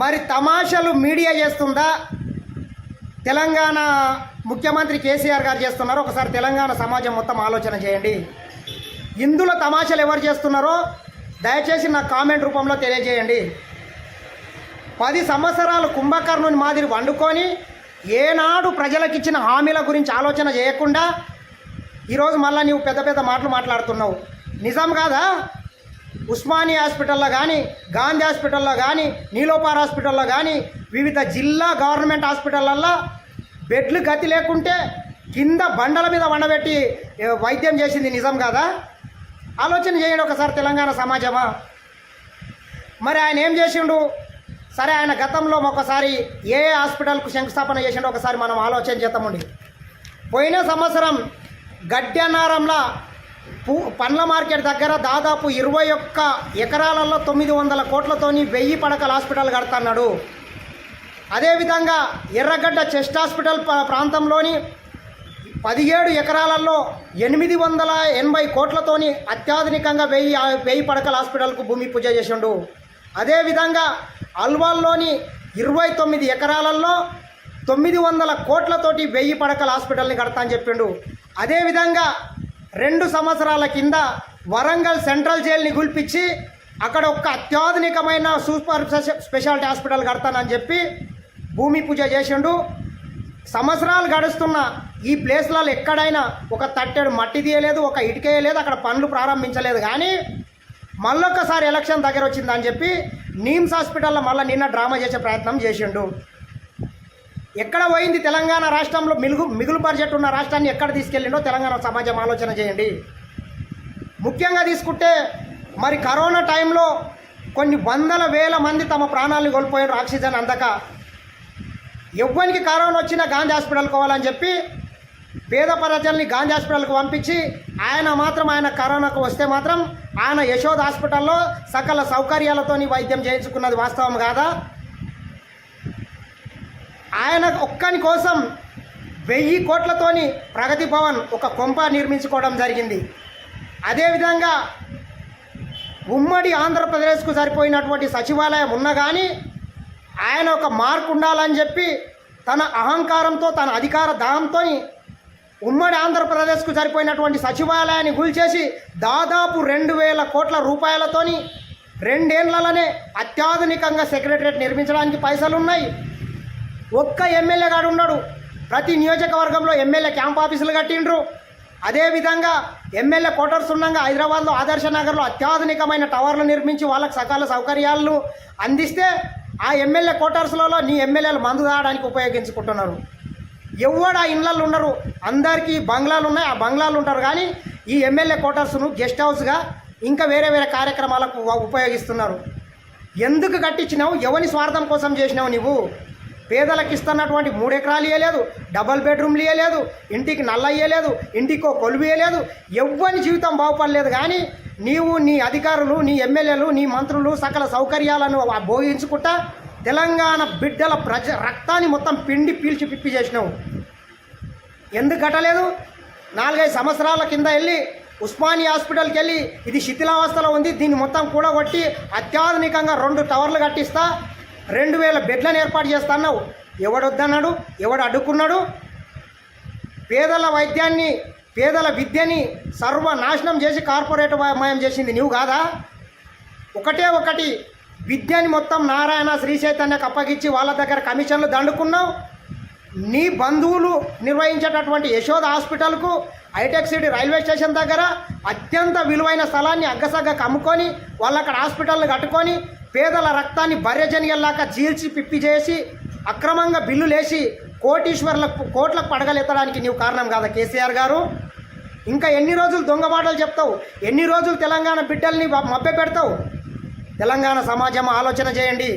మరి తమాషలు మీడియా చేస్తుందా? తెలంగాణ ముఖ్యమంత్రి కేసీఆర్ గారు చేస్తున్నారు ఒకసారి తెలంగాణ సమాజం మొత్తం ఆలోచన చేయండి. ఇందులో తమాషలు ఎవరు చేస్తున్నారో దయచేసి నాకు కామెంట్ రూపంలో తెలియజేయండి. పది సంవత్సరాలు కుంభకర్ణుని మాదిరి వండుకొని ఏనాడు ప్రజలకు ఇచ్చిన హామీల గురించి ఆలోచన చేయకుండా ఈరోజు మళ్ళీ నీవు పెద్ద పెద్ద మాటలు మాట్లాడుతున్నావు. నిజం కాదా? ఉస్మానియా హాస్పిటల్లో కానీ గాంధీ హాస్పిటల్లో కానీ నీలోపార్ హాస్పిటల్లో కానీ వివిధ జిల్లా గవర్నమెంట్ హాస్పిటళ్ళల్లో బెడ్లు గతి లేకుంటే కింద బండల మీద వండబెట్టి వైద్యం చేసింది నిజం కదా? ఆలోచన చేయండి ఒకసారి తెలంగాణ సమాజమా. మరి ఆయన ఏం చేసిండు? సరే ఆయన గతంలో ఒకసారి ఏ హాస్పిటల్కు శంకుస్థాపన చేసిండో ఒకసారి మనం ఆలోచన చేద్దామండి. పోయిన సంవత్సరం గడ్డనారంలో పూ పండ్ల మార్కెట్ దగ్గర దాదాపు ఇరవై ఒక్క ఎకరాలలో తొమ్మిది వందల కోట్లతోని వెయ్యి పడకల హాస్పిటల్ కడుతున్నాడు. అదేవిధంగా ఎర్రగడ్డ చెస్ట్ హాస్పిటల్ ప్రాంతంలోని పదిహేడు ఎకరాలలో ఎనిమిది వందల ఎనభై కోట్లతోని అత్యాధునికంగా వెయ్యి వెయ్యి పడకల హాస్పిటల్కు భూమి పూజ చేసిండు. అదేవిధంగా అల్వాల్లోని ఇరవై తొమ్మిది ఎకరాలలో తొమ్మిది వందల కోట్లతోటి వెయ్యి పడకల హాస్పిటల్ని కడతా అని చెప్పిండు. అదేవిధంగా రెండు సంవత్సరాల కింద వరంగల్ సెంట్రల్ జైల్ని గుల్పించి అక్కడ ఒక అత్యాధునికమైన సూపర్ స్పెషాలిటీ హాస్పిటల్ కడతానని చెప్పి భూమి పూజ చేసిండు. సంవత్సరాలు గడుస్తున్న ఈ ప్లేస్లలో ఎక్కడైనా ఒక తట్టెడు మట్టి తీయలేదు ఒక ఇటుకేయలేదు అక్కడ పనులు ప్రారంభించలేదు. కానీ మళ్ళొక్కసారి ఎలక్షన్ దగ్గర వచ్చిందని చెప్పి నీమ్స్ హాస్పిటల్లో మళ్ళీ నిన్న డ్రామా చేసే ప్రయత్నం చేసిండు. ఎక్కడ పోయింది తెలంగాణ రాష్ట్రంలో మిలుగు మిగులు బడ్జెట్ ఉన్న రాష్ట్రాన్ని ఎక్కడ తీసుకెళ్ళిండో తెలంగాణ సమాజం ఆలోచన చేయండి. ముఖ్యంగా తీసుకుంటే మరి కరోనా టైంలో కొన్ని వందల వేల మంది తమ ప్రాణాలను కోల్పోయారు ఆక్సిజన్ అందక. ఎవ్వరికి కరోనా వచ్చినా గాంధీ హాస్పిటల్కి పోవాలని చెప్పి పేద ప్రజల్ని గాంధీ హాస్పిటల్కి పంపించి ఆయన మాత్రం ఆయన కరోనాకు వస్తే మాత్రం ఆయన యశోద్ హాస్పిటల్లో సకల సౌకర్యాలతోని వైద్యం చేయించుకున్నది వాస్తవం కాదా? ఆయన ఒక్కని కోసం వెయ్యి కోట్లతోని ప్రగతి భవన్ ఒక కొంప నిర్మించుకోవడం జరిగింది. అదేవిధంగా ఉమ్మడి ఆంధ్రప్రదేశ్కు సరిపోయినటువంటి సచివాలయం ఉన్నా కానీ ఆయన ఒక మార్పు ఉండాలని చెప్పి తన అహంకారంతో తన అధికార దాహంతో ఉమ్మడి ఆంధ్రప్రదేశ్కు సరిపోయినటువంటి సచివాలయాన్ని గుల్చేసి దాదాపు రెండు వేల కోట్ల రూపాయలతోని రెండేళ్ళలోనే అత్యాధునికంగా సెక్రటరేట్ నిర్మించడానికి పైసలు ఉన్నాయి ఒక్క ఎమ్మెల్యే గాడు ఉన్నాడు. ప్రతి నియోజకవర్గంలో ఎమ్మెల్యే క్యాంప్ ఆఫీసులు కట్టిండ్రు. అదేవిధంగా ఎమ్మెల్యే క్వార్టర్స్ ఉండగా హైదరాబాద్లో ఆదర్శ నగర్లో అత్యాధునికమైన టవర్లు నిర్మించి వాళ్ళకి సకాల సౌకర్యాలను అందిస్తే ఆ ఎమ్మెల్యే క్వార్టర్స్లలో నీ ఎమ్మెల్యేలు మందు తాగడానికి ఉపయోగించుకుంటున్నారు. ఎవడు ఆ ఇళ్ళల్లో ఉన్నారు అందరికీ బంగ్లాలు ఉన్నాయి. ఆ బంగ్లాలు ఉంటారు కానీ ఈ ఎమ్మెల్యే క్వార్టర్స్ను గెస్ట్ హౌస్గా ఇంకా వేరే వేరే కార్యక్రమాలకు ఉపయోగిస్తున్నారు. ఎందుకు కట్టించినావు? ఎవని స్వార్థం కోసం చేసినావు నువ్వు పేదలకు ఇస్తున్నటువంటి మూడు ఎకరాలు ఇవ్వలేదు డబల్ బెడ్రూమ్లు ఇవ్వలేదు ఇంటికి నల్ల ఇవ్వలేదు ఇంటికో కొలువు ఇవ్వలేదు ఎవ్వని జీవితం బాగుపడలేదు. కానీ నీవు నీ అధికారులు నీ ఎమ్మెల్యేలు నీ మంత్రులు సకల సౌకర్యాలను భోగించుకుంటా తెలంగాణ బిడ్డల ప్రజ రక్తాన్ని మొత్తం పిండి పీల్చి పిప్పి చేసినావు. ఎందుకు కట్టలేదు? నాలుగైదు సంవత్సరాల కింద వెళ్ళి ఉస్మానియా హాస్పిటల్కి వెళ్ళి ఇది శిథిలావస్థలో ఉంది దీన్ని మొత్తం కూడా కొట్టి అత్యాధునికంగా రెండు టవర్లు కట్టిస్తా రెండు వేల బెడ్లను ఏర్పాటు చేస్తా ఎవడు ఎవడొద్దన్నాడు? ఎవడు అడ్డుకున్నాడు పేదల వైద్యాన్ని పేదల విద్యని సర్వనాశనం చేసి కార్పొరేట్ మాయం చేసింది నీవు కాదా? ఒకటే ఒకటి విద్యని మొత్తం నారాయణ శ్రీ చైతన్యకు అప్పగించి వాళ్ళ దగ్గర కమిషన్లు దండుకున్నావు. నీ బంధువులు నిర్వహించేటటువంటి యశోద హాస్పిటల్కు హైటెక్ సిటీ రైల్వే స్టేషన్ దగ్గర అత్యంత విలువైన స్థలాన్ని అగ్గసగ్గ కమ్ముకొని వాళ్ళు అక్కడ హాస్పిటల్ని కట్టుకొని పేదల రక్తాన్ని భర్యజనియల్లాగా చీల్చి పిప్పి చేసి అక్రమంగా బిల్లులేసి కోటీశ్వర్లకు కోట్లకు పడగలెత్తడానికి నీవు కారణం కాదా కేసీఆర్ గారు? ఇంకా ఎన్ని రోజులు దొంగబాటలు చెప్తావు? ఎన్ని రోజులు తెలంగాణ బిడ్డల్ని మభ్య పెడతావు తెలంగాణ సమాజం ఆలోచన చేయండి.